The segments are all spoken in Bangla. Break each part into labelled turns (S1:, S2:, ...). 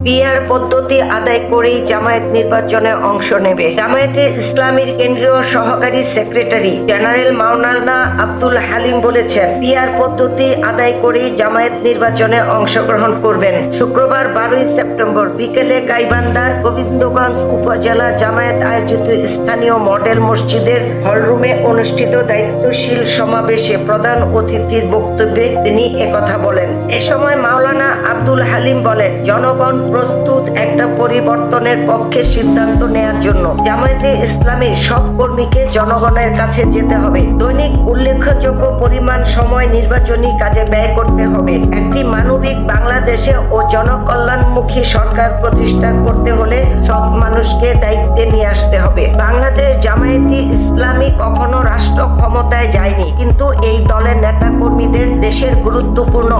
S1: পিআর পদ্ধতি আদায় করেই জামায়াত নির্বাচনে অংশ নেবে। জামায়াতে ইসলামীর কেন্দ্রীয় সহকারী সেক্রেটারি জেনারেল মাওলানা আব্দুল হালিম বলেছেন পিআর পদ্ধতি আদায় করেই জামায়াত নির্বাচনে অংশগ্রহণ করবেন। শুক্রবার বারোই সেপ্টেম্বর বিকেলে গাইবান্ধার গোবিন্দগঞ্জ উপজেলা জামায়াত আয়োজিত স্থানীয় মডেল মসজিদের হলরুমে অনুষ্ঠিত দায়িত্বশীল সমাবেশে প্রধান অতিথির বক্তব্যে তিনি একথা বলেন। এ সময় মাওলানা আব্দুল হালিম বলেন, জনগণ প্রস্তুত একটা পরিবর্তনের পক্ষে সিদ্ধান্ত নেয়ার জন্য জামায়াতে ইসলামীর সব কর্মীকে জনগণের কাছে যেতে হবে। দৈনিক উল্লেখযোগ্য পরিমাণ সময় নির্বাচনী কাজে ব্যয় করতে হবে। একটি মানবিক বাংলাদেশে ও জনকল্যাণমুখী সরকার প্রতিষ্ঠা করতে হলে সব মানুষকে দায়িত্বে নিয়ে আসতে হবে। বাংলাদেশ জামায়াতি ইসলামী কখনো রাষ্ট্র ক্ষমতায় যায়নি, কিন্তু এই দলের নেতা কর্মীদের দেশের গুরুত্বপূর্ণ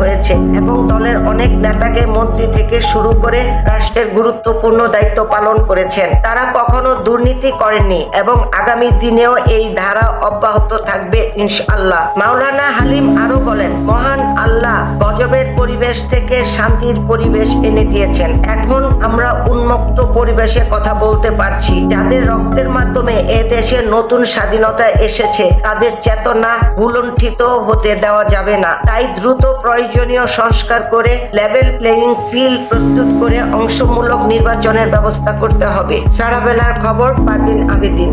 S1: হয়েছে এবং দলের অনেক নেতাকে মন্ত্রী থেকে শুরু করে রাষ্ট্রের গুরুত্বপূর্ণ দায়িত্ব পালন করেছেন। তারা কখনো দুর্নীতি করেননি এবং আগামী দিনেও এই ধারা অব্যাহত থাকবে ইনশাআল্লাহ। মাওলানা হালিম আরও বলেন, মহান পরিবেশ থেকে শান্তির পরিবেশ এনে দিয়েছেন। এখন আমরা উন্মুক্ত পরিবেশে কথা বলতে পারছি। যাদের রক্তের মাধ্যমে এ দেশে নতুন স্বাধীনতা এসেছে, তাদের চেতনা ভুলণ্ঠিত হতে দেওয়া যাবে না। তাই দ্রুত প্রয়োজনীয় সংস্কার করে লেভেল প্লেয়িং ফিল্ড প্রস্তুত করে অংশমূলক নির্বাচনের ব্যবস্থা করতে হবে। সারা বেলার খবর, পারভিন আবেদিন।